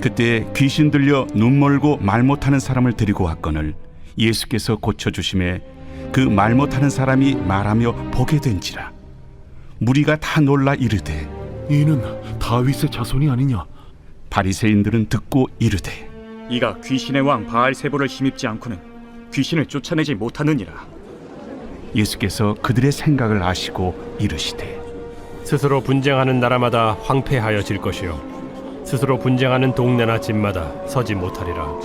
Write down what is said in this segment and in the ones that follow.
그때 귀신 들려 눈 멀고 말 못하는 사람을 데리고 왔거늘 예수께서 고쳐 주심에 그 말 못하는 사람이 말하며 보게 된지라 무리가 다 놀라 이르되 이는 다윗의 자손이 아니냐? 바리새인들은 듣고 이르되 이가 귀신의 왕 바알세보를 힘입지 않고는 귀신을 쫓아내지 못하느니라. 예수께서 그들의 생각을 아시고 이르시되 스스로 분쟁하는 나라마다 황폐하여질 것이요 스스로 분쟁하는 동네나 집마다 서지 못하리라.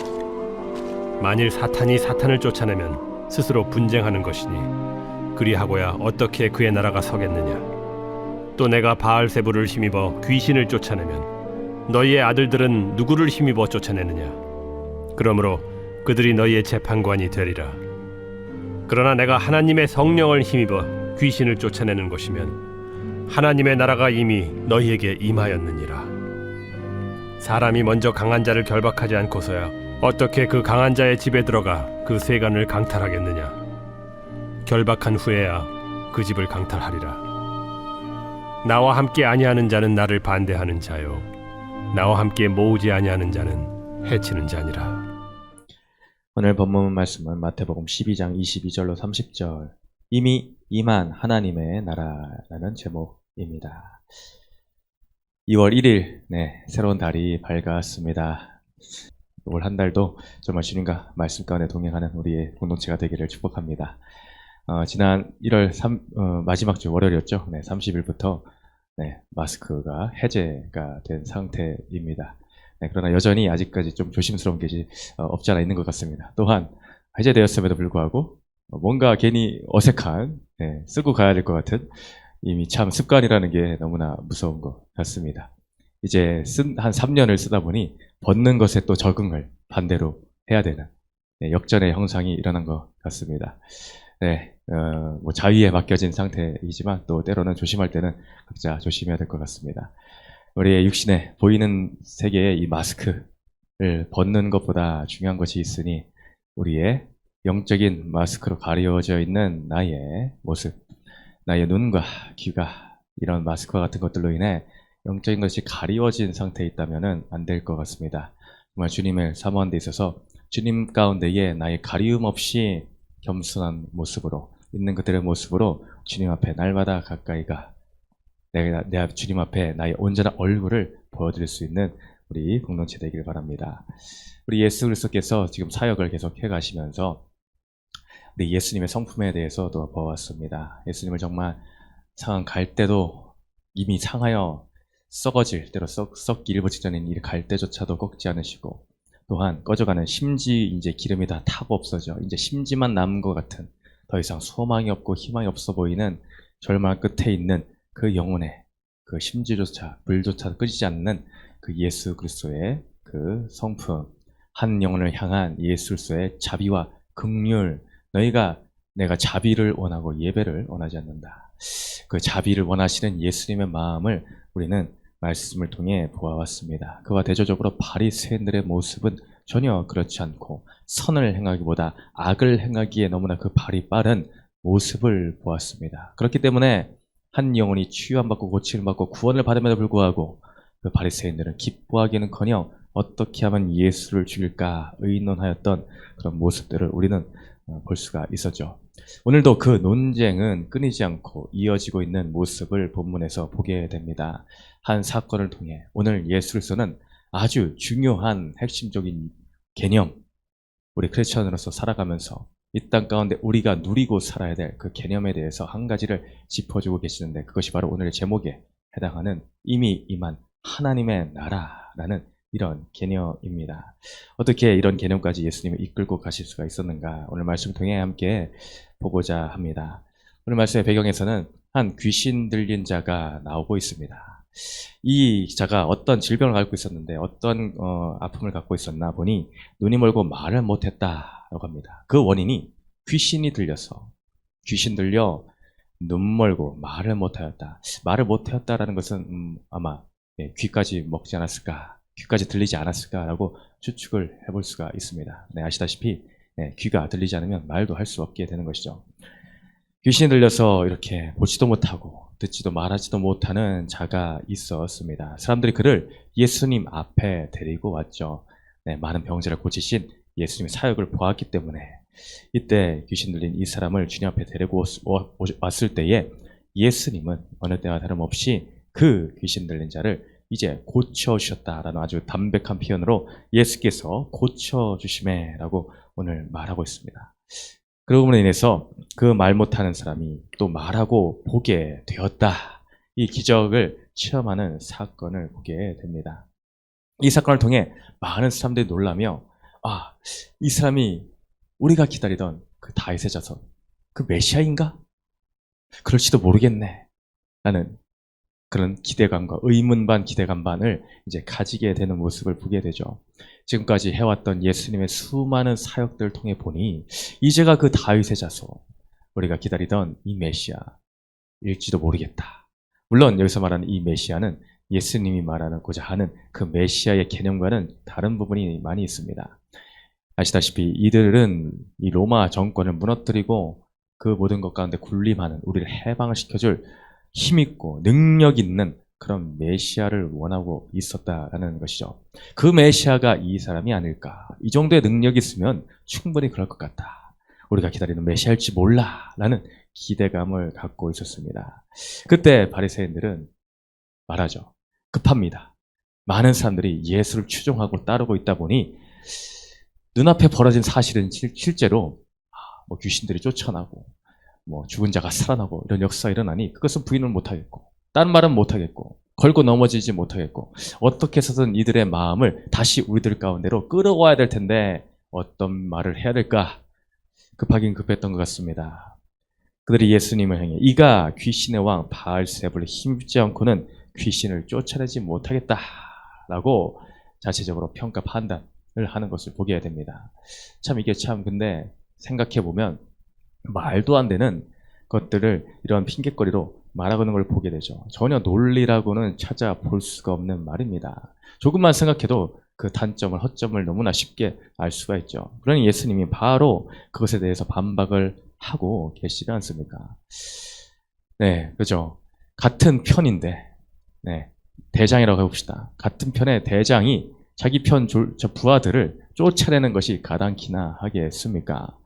만일 사탄이 사탄을 쫓아내면 스스로 분쟁하는 것이니 그리하고야 어떻게 그의 나라가 서겠느냐? 또 내가 바알세부를 힘입어 귀신을 쫓아내면 너희의 아들들은 누구를 힘입어 쫓아내느냐? 그러므로 그들이 너희의 재판관이 되리라. 그러나 내가 하나님의 성령을 힘입어 귀신을 쫓아내는 것이면 하나님의 나라가 이미 너희에게 임하였느니라. 사람이 먼저 강한 자를 결박하지 않고서야 어떻게 그 강한 자의 집에 들어가 그 세간을 강탈하겠느냐? 결박한 후에야 그 집을 강탈하리라. 나와 함께 아니하는 자는 나를 반대하는 자요, 나와 함께 모으지 아니하는 자는 해치는 자니라. 오늘 본문 말씀은 마태복음 12장 22절로 30절 이미 임한 하나님의 나라라는 제목입니다. 2월 1일 네, 새로운 달이 밝았습니다. 올 한 달도 정말 주님과 말씀 가운데 동행하는 우리의 공동체가 되기를 축복합니다. 어, 지난 1월 3, 어, 마지막 주 월요일이었죠. 네, 30일부터 네, 마스크가 해제가 된 상태입니다. 네, 그러나 여전히 아직까지 좀 조심스러운 것이 어, 없지 않아 있는 것 같습니다. 또한 해제되었음에도 불구하고 어, 뭔가 괜히 어색한 네, 쓰고 가야 될 것 같은 이미 참 습관이라는 게 너무나 무서운 것 같습니다. 이제 쓴, 한 3년을 쓰다 보니 벗는 것에 또 적응을 반대로 해야 되는 네, 역전의 형상이 일어난 것 같습니다. 네, 어, 뭐 자위에 맡겨진 상태이지만 또 때로는 조심할 때는 각자 조심해야 될 것 같습니다. 우리의 육신에 보이는 세계의 이 마스크를 벗는 것보다 중요한 것이 있으니 우리의 영적인 마스크로 가려져 있는 나의 모습, 나의 눈과 귀가 이런 마스크와 같은 것들로 인해 영적인 것이 가리워진 상태에 있다면 안 될 것 같습니다. 정말 주님을 사모하는 데 있어서 주님 가운데에 나의 가리움 없이 겸손한 모습으로 있는 그들의 모습으로 주님 앞에 날마다 가까이가 내가 내 앞- 주님 앞에 나의 온전한 얼굴을 보여드릴 수 있는 우리 공동체 되기를 바랍니다. 우리 예수 그리스도께서 지금 사역을 계속 해 가시면서 우리 예수님의 성품에 대해서도 보았습니다. 예수님을 정말 상한 갈 때도 이미 상하여 썩어질 때로 썩, 썩기 일보 직전인 이갈 때조차도 꺾지 않으시고 또한 꺼져가는 심지 이제 기름이 다 타고 없어져 이제 심지만 남은 것 같은 더 이상 소망이 없고 희망이 없어 보이는 절망 끝에 있는 그 영혼의 그 심지조차 불조차 끄지 않는 그 예수 그리스도의 그 성품 한 영혼을 향한 예수 그리스도의 자비와 긍휼 너희가 내가 자비를 원하고 예배를 원하지 않는다. 그 자비를 원하시는 예수님의 마음을 우리는 말씀을 통해 보아왔습니다. 그와 대조적으로 바리새인들의 모습은 전혀 그렇지 않고 선을 행하기보다 악을 행하기에 너무나 그 발이 빠른 모습을 보았습니다. 그렇기 때문에 한 영혼이 치유함받고 고침을 받고 구원을 받음에도 불구하고 그 바리새인들은 기뻐하기는커녕 어떻게 하면 예수를 죽일까 의논하였던 그런 모습들을 우리는 어, 볼 수가 있었죠. 오늘도 그 논쟁은 끊이지 않고 이어지고 있는 모습을 본문에서 보게 됩니다. 한 사건을 통해 오늘 예수로서는 아주 중요한 핵심적인 개념, 우리 크리스천으로서 살아가면서 이 땅 가운데 우리가 누리고 살아야 될 그 개념에 대해서 한 가지를 짚어주고 계시는데 그것이 바로 오늘의 제목에 해당하는 이미 임한 하나님의 나라라는 이런 개념입니다. 어떻게 이런 개념까지 예수님을 이끌고 가실 수가 있었는가 오늘 말씀 통해 함께 보고자 합니다. 오늘 말씀의 배경에서는 한 귀신 들린 자가 나오고 있습니다. 이 자가 어떤 질병을 갖고 있었는데 어떤 어, 아픔을 갖고 있었나 보니 눈이 멀고 말을 못했다라고 합니다. 그 원인이 귀신이 들려서 귀신 들려 눈 멀고 말을 못하였다. 말을 못하였다라는 것은 음, 아마 예, 귀까지 먹지 않았을까, 귀까지 들리지 않았을까라고 추측을 해볼 수가 있습니다. 네, 아시다시피 네, 귀가 들리지 않으면 말도 할 수 없게 되는 것이죠. 귀신이 들려서 이렇게 보지도 못하고 듣지도 말하지도 못하는 자가 있었습니다. 사람들이 그를 예수님 앞에 데리고 왔죠. 네, 많은 병자를 고치신 예수님의 사역을 보았기 때문에 이때 귀신 들린 이 사람을 주님 앞에 데리고 왔을 때에 예수님은 어느 때와 다름없이 그 귀신 들린 자를 이제 고쳐주셨다라는 아주 담백한 표현으로 예수께서 고쳐주심에라고 오늘 말하고 있습니다. 그러므로 인해서 그 말 못하는 사람이 또 말하고 보게 되었다. 이 기적을 체험하는 사건을 보게 됩니다. 이 사건을 통해 많은 사람들이 놀라며 아, 이 사람이 우리가 기다리던 그 다윗의 자손, 그 메시아인가? 그럴지도 모르겠네. 라는 그런 기대감과 의문 반 기대감 반을 이제 가지게 되는 모습을 보게 되죠. 지금까지 해왔던 예수님의 수많은 사역들을 통해 보니 이제가 그 다윗의 자손, 우리가 기다리던 이 메시아일지도 모르겠다. 물론 여기서 말하는 이 메시아는 예수님이 말하고자 하는 그 메시아의 개념과는 다른 부분이 많이 있습니다. 아시다시피 이들은 이 로마 정권을 무너뜨리고 그 모든 것 가운데 군림하는 우리를 해방을 시켜줄 힘있고 능력 있는 그런 메시아를 원하고 있었다라는 것이죠. 그 메시아가 이 사람이 아닐까. 이 정도의 능력이 있으면 충분히 그럴 것 같다. 우리가 기다리는 메시아일지 몰라. 라는 기대감을 갖고 있었습니다. 그때 바리새인들은 말하죠. 급합니다. 많은 사람들이 예수를 추종하고 따르고 있다 보니 눈앞에 벌어진 사실은 실- 실제로 아, 뭐 귀신들이 쫓아나고 뭐 죽은 자가 살아나고 이런 역사가 일어나니 그것은 부인을 못하겠고 다른 말은 못하겠고 걸고 넘어지지 못하겠고 어떻게 해서든 이들의 마음을 다시 우리들 가운데로 끌어와야 될 텐데 어떤 말을 해야 될까 급하긴 급했던 것 같습니다. 그들이 예수님을 향해 이가 귀신의 왕 바알세불을 힘입지 않고는 귀신을 쫓아내지 못하겠다라고 자체적으로 평가 판단을 하는 것을 보게 됩니다. 참 이게 참 근데 생각해 보면 말도 안 되는 것들을 이런 핑계거리로 말하는 걸 보게 되죠. 전혀 논리라고는 찾아볼 수가 없는 말입니다. 조금만 생각해도 그 단점을 허점을 너무나 쉽게 알 수가 있죠. 그러니 예수님이 바로 그것에 대해서 반박을 하고 계시지 않습니까? 네, 그죠. 같은 편인데, 네, 대장이라고 해봅시다. 같은 편의 대장이 자기 편 졸- 저 부하들을 쫓아내는 것이 가당키나 하겠습니까?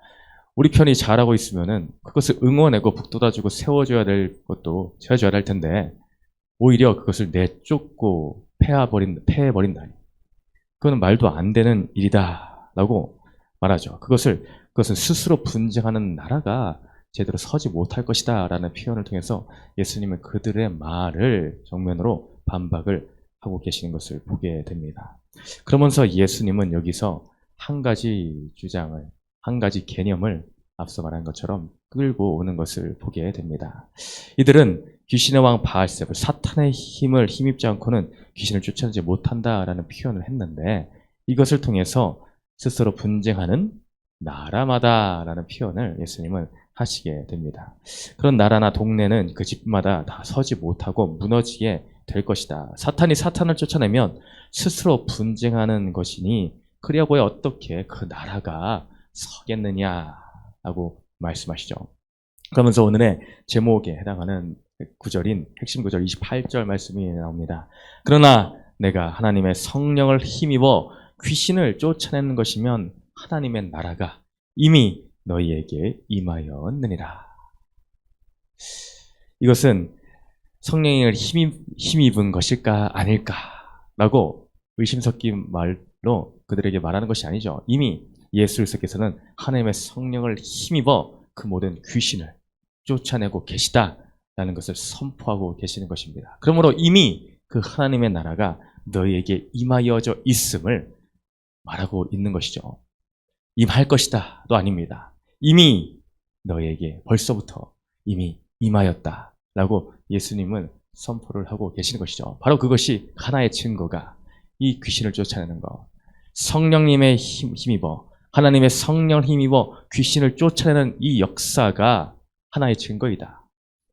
우리 편이 잘하고 있으면은 그것을 응원하고 북돋아주고 세워줘야 될 것도 세워줘야 할 텐데 오히려 그것을 내쫓고 패해버린 패해버린다니 그거는 말도 안 되는 일이다라고 말하죠. 그것을 그것은 스스로 분쟁하는 나라가 제대로 서지 못할 것이다라는 표현을 통해서 예수님은 그들의 말을 정면으로 반박을 하고 계시는 것을 보게 됩니다. 그러면서 예수님은 여기서 한 가지 주장을 한 가지 개념을 앞서 말한 것처럼 끌고 오는 것을 보게 됩니다. 이들은 귀신의 왕 바알세불 사탄의 힘을 힘입지 않고는 귀신을 쫓아내지 못한다라는 표현을 했는데 이것을 통해서 스스로 분쟁하는 나라마다라는 표현을 예수님은 하시게 됩니다. 그런 나라나 동네는 그 집마다 다 서지 못하고 무너지게 될 것이다. 사탄이 사탄을 쫓아내면 스스로 분쟁하는 것이니 그리하고야 어떻게 그 나라가 서겠느냐라고 말씀하시죠. 그러면서 오늘의 제목에 해당하는 구절인 핵심 구절 28절 말씀이 나옵니다. 그러나 내가 하나님의 성령을 힘입어 귀신을 쫓아내는 것이면 하나님의 나라가 이미 너희에게 임하였느니라. 이것은 성령을 힘입, 힘입은 것일까 아닐까라고 의심 섞인 말로 그들에게 말하는 것이 아니죠. 이미 예수 그리스도께서는 하나님의 성령을 힘입어 그 모든 귀신을 쫓아내고 계시다라는 것을 선포하고 계시는 것입니다. 그러므로 이미 그 하나님의 나라가 너희에게 임하여져 있음을 말하고 있는 것이죠. 임할 것이다도 아닙니다. 이미 너희에게 벌써부터 이미 임하였다라고 예수님은 선포를 하고 계시는 것이죠. 바로 그것이 하나의 증거가 이 귀신을 쫓아내는 것. 성령님의 힘, 힘입어 하나님의 성령을 힘입어 귀신을 쫓아내는 이 역사가 하나의 증거이다.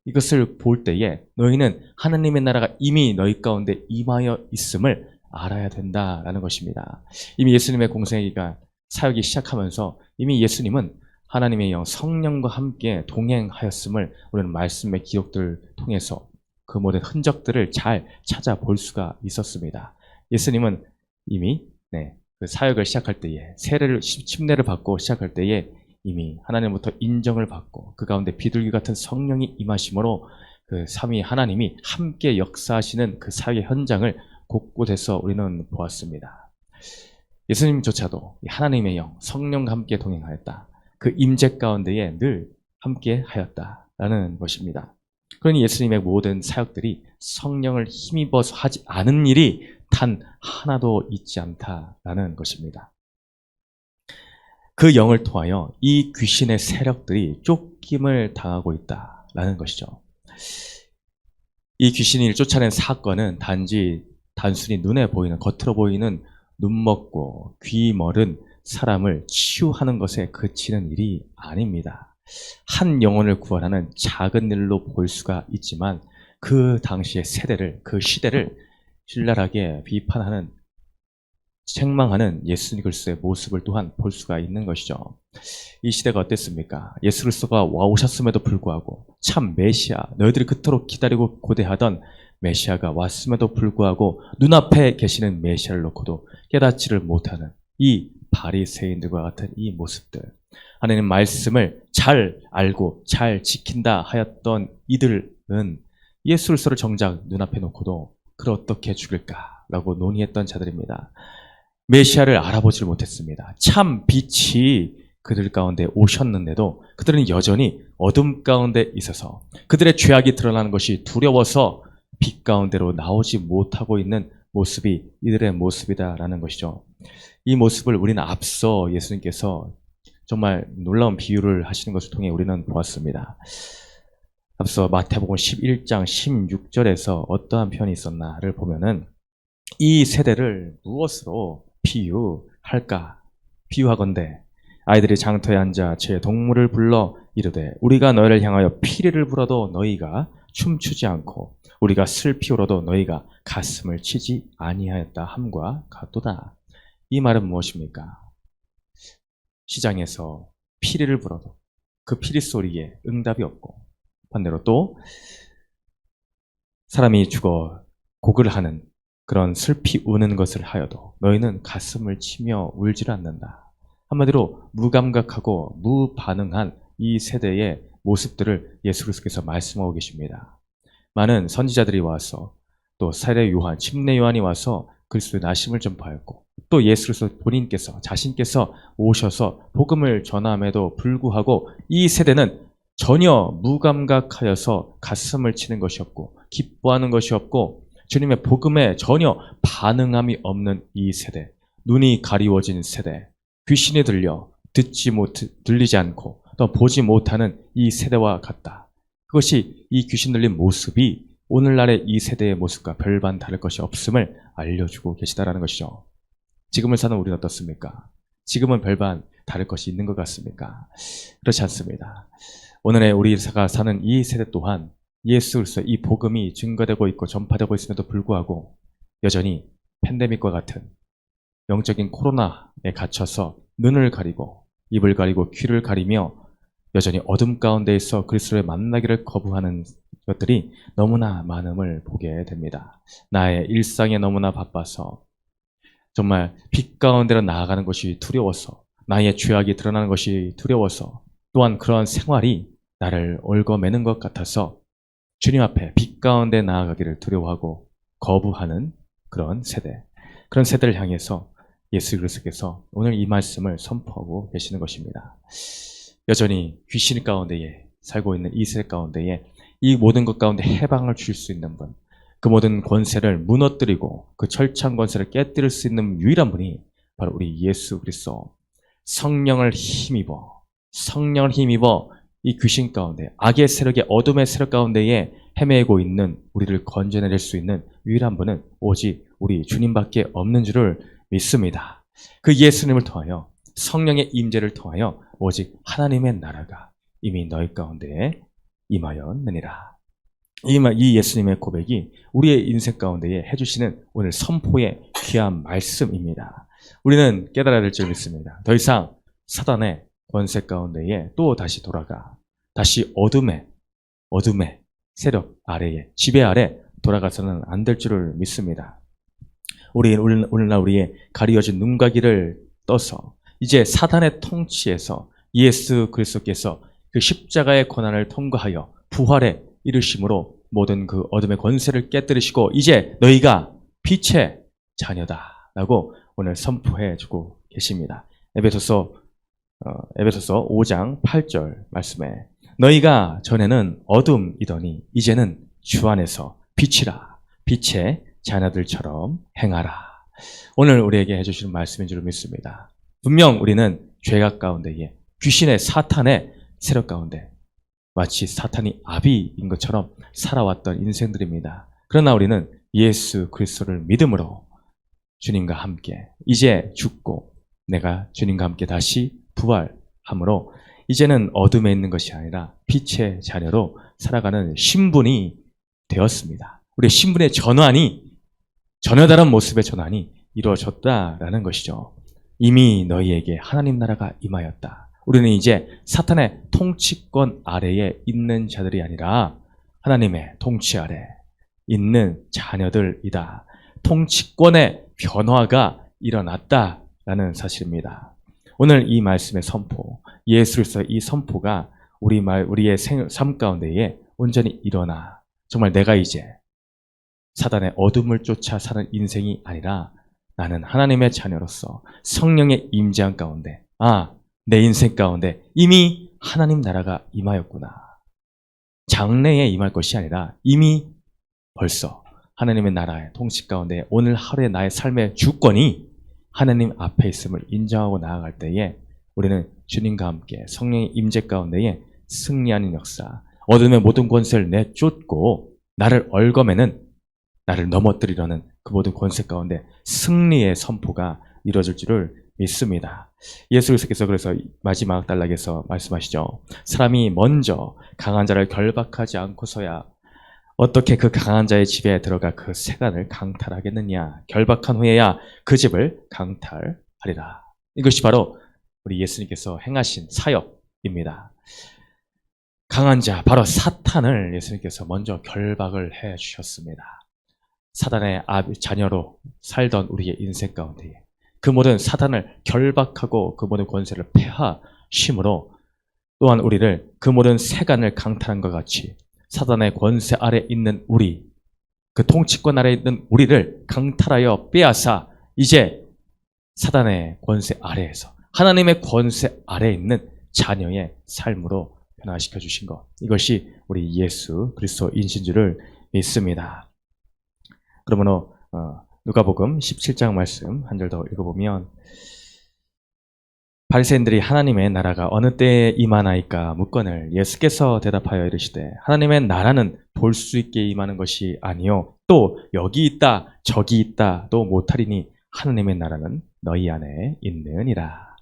이것을 볼 때에 너희는 하나님의 나라가 이미 너희 가운데 임하여 있음을 알아야 된다라는 것입니다. 이미 예수님의 공생애가 사역이 시작하면서 이미 예수님은 하나님의 영 성령과 함께 동행하였음을 우리는 말씀의 기록들을 통해서 그 모든 흔적들을 잘 찾아볼 수가 있었습니다. 예수님은 이미 네, 그 사역을 시작할 때에 세례를 침례를 받고 시작할 때에 이미 하나님부터 인정을 받고 그 가운데 비둘기 같은 성령이 임하심으로 그 삼위 하나님이 함께 역사하시는 그 사역의 현장을 곳곳에서 우리는 보았습니다. 예수님조차도 이 하나님의 영, 성령과 함께 동행하였다. 그 임재 가운데에 늘 함께 하였다라는 것입니다. 그러니 예수님의 모든 사역들이 성령을 힘입어서 하지 않은 일이 단 하나도 있지 않다라는 것입니다. 그 영을 통하여 이 귀신의 세력들이 쫓김을 당하고 있다라는 것이죠. 이 귀신을 쫓아낸 사건은 단지 단순히 눈에 보이는 겉으로 보이는 눈 먹고 귀 멀은 사람을 치유하는 것에 그치는 일이 아닙니다. 한 영혼을 구원하는 작은 일로 볼 수가 있지만 그 당시의 세대를 그 시대를 신랄하게 비판하는 책망하는 예수 그리스도의 모습을 또한 볼 수가 있는 것이죠. 이 시대가 어땠습니까? 예수 그리스도가 와 오셨음에도 불구하고 참 메시아 너희들이 그토록 기다리고 고대하던 메시아가 왔음에도 불구하고 눈앞에 계시는 메시아를 놓고도 깨닫지를 못하는 이 바리새인들과 같은 이 모습들 하나님 말씀을 잘 알고 잘 지킨다 하였던 이들은 예수 그리스도를 정작 눈앞에 놓고도 그를 어떻게 죽일까라고 논의했던 자들입니다. 메시아를 알아보질 못했습니다. 참 빛이 그들 가운데 오셨는데도 그들은 여전히 어둠 가운데 있어서 그들의 죄악이 드러나는 것이 두려워서 빛 가운데로 나오지 못하고 있는 모습이 이들의 모습이다라는 것이죠. 이 모습을 우리는 앞서 예수님께서 정말 놀라운 비유를 하시는 것을 통해 우리는 보았습니다. 앞서 마태복음 11장 16절에서 어떠한 편이 있었나를 보면은 이 세대를 무엇으로 비유할까? 비유하건대 아이들이 장터에 앉아 제 동물을 불러 이르되 우리가 너희를 향하여 피리를 불어도 너희가 춤추지 않고 우리가 슬피 울어도 너희가 가슴을 치지 아니하였다 함과 같도다. 이 말은 무엇입니까? 시장에서 피리를 불어도 그 피리 소리에 응답이 없고 반대로 또 사람이 죽어 곡을 하는 그런 슬피 우는 것을 하여도 너희는 가슴을 치며 울질 않는다. 한마디로 무감각하고 무반응한 이 세대의 모습들을 예수 그리스도께서 말씀하고 계십니다. 많은 선지자들이 와서 또 사례 요한, 침례 요한이 와서 그리스도의 나심을 전파하였고 또 예수 그리스도 본인께서 자신께서 오셔서 복음을 전함에도 불구하고 이 세대는 전혀 무감각하여서 가슴을 치는 것이 없고 기뻐하는 것이 없고 주님의 복음에 전혀 반응함이 없는 이 세대, 눈이 가리워진 세대, 귀신이 들려 듣지 못, 들리지 않고 또 보지 못하는 이 세대와 같다. 그것이 이 귀신 들린 모습이 오늘날의 이 세대의 모습과 별반 다를 것이 없음을 알려주고 계시다라는 것이죠. 지금을 사는 우리는 어떻습니까? 지금은 별반 다를 것이 있는 것 같습니까? 그렇지 않습니다. 오늘의 우리가 사는 이 세대 또한 예수 그리스도 이 복음이 증거되고 있고 전파되고 있음에도 불구하고 여전히 팬데믹과 같은 영적인 코로나에 갇혀서 눈을 가리고 입을 가리고 귀를 가리며 여전히 어둠 가운데에서 그리스도를 만나기를 거부하는 것들이 너무나 많음을 보게 됩니다. 나의 일상에 너무나 바빠서 정말 빛 가운데로 나아가는 것이 두려워서 나의 죄악이 드러나는 것이 두려워서 또한 그런 생활이 나를 얽어매는 것 같아서 주님 앞에 빛 가운데 나아가기를 두려워하고 거부하는 그런 세대. 그런 세대를 향해서 예수 그리스도께서 오늘 이 말씀을 선포하고 계시는 것입니다. 여전히 귀신 가운데에 살고 있는 이 세대 가운데에 이 모든 것 가운데 해방을 줄 수 있는 분, 그 모든 권세를 무너뜨리고 그 철창 권세를 깨뜨릴 수 있는 유일한 분이 바로 우리 예수 그리스도. 성령을 힘입어, 성령을 힘입어 이 귀신 가운데 악의 세력의 어둠의 세력 가운데에 헤매고 있는 우리를 건져내릴 수 있는 유일한 분은 오직 우리 주님밖에 없는 줄을 믿습니다. 그 예수님을 통하여 성령의 임재를 통하여 오직 하나님의 나라가 이미 너희 가운데에 임하였느니라. 이 예수님의 고백이 우리의 인생 가운데에 해주시는 오늘 선포의 귀한 말씀입니다. 우리는 깨달아야 될 줄 믿습니다. 더 이상 사단의 권세 가운데에 또 다시 돌아가 다시 어둠의 어둠의 세력 아래에 지배 아래 돌아가서는 안 될 줄을 믿습니다. 우리 오늘- 오늘날 우리의 가리어진 눈과 귀를 떠서 이제 사단의 통치에서 예수 그리스도께서 그 십자가의 고난을 통과하여 부활에 이르심으로 모든 그 어둠의 권세를 깨뜨리시고 이제 너희가 빛의 자녀다라고 오늘 선포해 주고 계십니다. 에베소서 어, 에베소서 5장 8절 말씀에 너희가 전에는 어둠이더니 이제는 주 안에서 빛이라 빛의 자녀들처럼 행하라. 오늘 우리에게 해주시는 말씀인 줄 믿습니다. 분명 우리는 죄악 가운데에 귀신의 사탄의 세력 가운데 마치 사탄이 아비인 것처럼 살아왔던 인생들입니다. 그러나 우리는 예수 그리스도를 믿음으로 주님과 함께 이제 죽고 내가 주님과 함께 다시 부활함으로 이제는 어둠에 있는 것이 아니라 빛의 자녀로 살아가는 신분이 되었습니다. 우리의 신분의 전환이 전혀 다른 모습의 전환이 이루어졌다라는 것이죠. 이미 너희에게 하나님 나라가 임하였다. 우리는 이제 사탄의 통치권 아래에 있는 자들이 아니라 하나님의 통치 아래 있는 자녀들이다. 통치권의 변화가 일어났다라는 사실입니다. 오늘 이 말씀의 선포, 예수로서 이 선포가 우리 말, 우리의 생, 삶 가운데에 온전히 일어나 정말 내가 이제 사단의 어둠을 쫓아 사는 인생이 아니라 나는 하나님의 자녀로서 성령의 임재한 가운데, 아, 내 인생 가운데 이미 하나님 나라가 임하였구나. 장래에 임할 것이 아니라 이미 벌써 하나님의 나라의 통치 가운데 오늘 하루의 나의 삶의 주권이 하나님 앞에 있음을 인정하고 나아갈 때에 우리는 주님과 함께 성령의 임재 가운데에 승리하는 역사, 어둠의 모든 권세를 내쫓고 나를 얽어매는 나를 넘어뜨리려는 그 모든 권세 가운데 승리의 선포가 이루어질 줄을 믿습니다. 예수 그리스도께서 그래서 마지막 단락에서 말씀하시죠. 사람이 먼저 강한 자를 결박하지 않고서야 어떻게 그 강한 자의 집에 들어가 그 세간을 강탈하겠느냐. 결박한 후에야 그 집을 강탈하리라. 이것이 바로 우리 예수님께서 행하신 사역입니다. 강한 자, 바로 사탄을 예수님께서 먼저 결박을 해 주셨습니다. 사단의 자녀로 살던 우리의 인생 가운데 그 모든 사단을 결박하고 그 모든 권세를 폐하심으로 또한 우리를 그 모든 세간을 강탈한 것 같이 사단의 권세 아래 있는 우리, 그 통치권 아래 있는 우리를 강탈하여 빼앗아 이제 사단의 권세 아래에서 하나님의 권세 아래 있는 자녀의 삶으로 변화시켜 주신 것. 이것이 우리 예수 그리스도 인신 줄을 믿습니다. 그러므로 어, 누가복음 17장 말씀 한 절 더 읽어보면 바리새인들이 하나님의 나라가 어느 때에 임하나이까 묻거늘 예수께서 대답하여 이르시되 하나님의 나라는 볼 수 있게 임하는 것이 아니요 또 여기 있다 저기 있다 또 못하리니 하나님의 나라는 너희 안에 있느니라.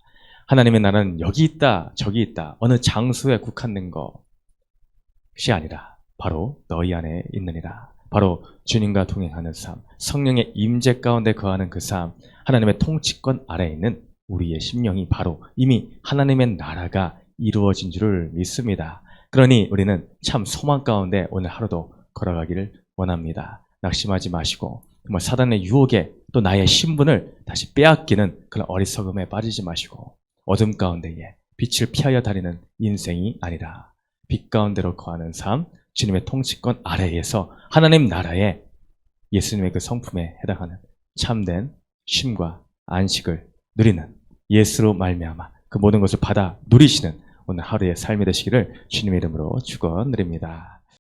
하나님의 나라는 여기 있다 저기 있다 어느 장소에 국한된 것이 아니라 바로 너희 안에 있느니라. 바로 주님과 동행하는 삶, 성령의 임재 가운데 거하는 그 삶, 하나님의 통치권 아래에 있는 우리의 심령이 바로 이미 하나님의 나라가 이루어진 줄을 믿습니다. 그러니 우리는 참 소망 가운데 오늘 하루도 걸어가기를 원합니다. 낙심하지 마시고 정말 사단의 유혹에 또 나의 신분을 다시 빼앗기는 그런 어리석음에 빠지지 마시고 어둠 가운데에 빛을 피하여 다니는 인생이 아니라 빛 가운데로 거하는 삶, 주님의 통치권 아래에서 하나님 나라의 예수님의 그 성품에 해당하는 참된 쉼과 안식을 누리는 예수로 말미암아 그 모든 것을 받아 누리시는 오늘 하루의 삶이 되시기를 주님의 이름으로 축원드립니다.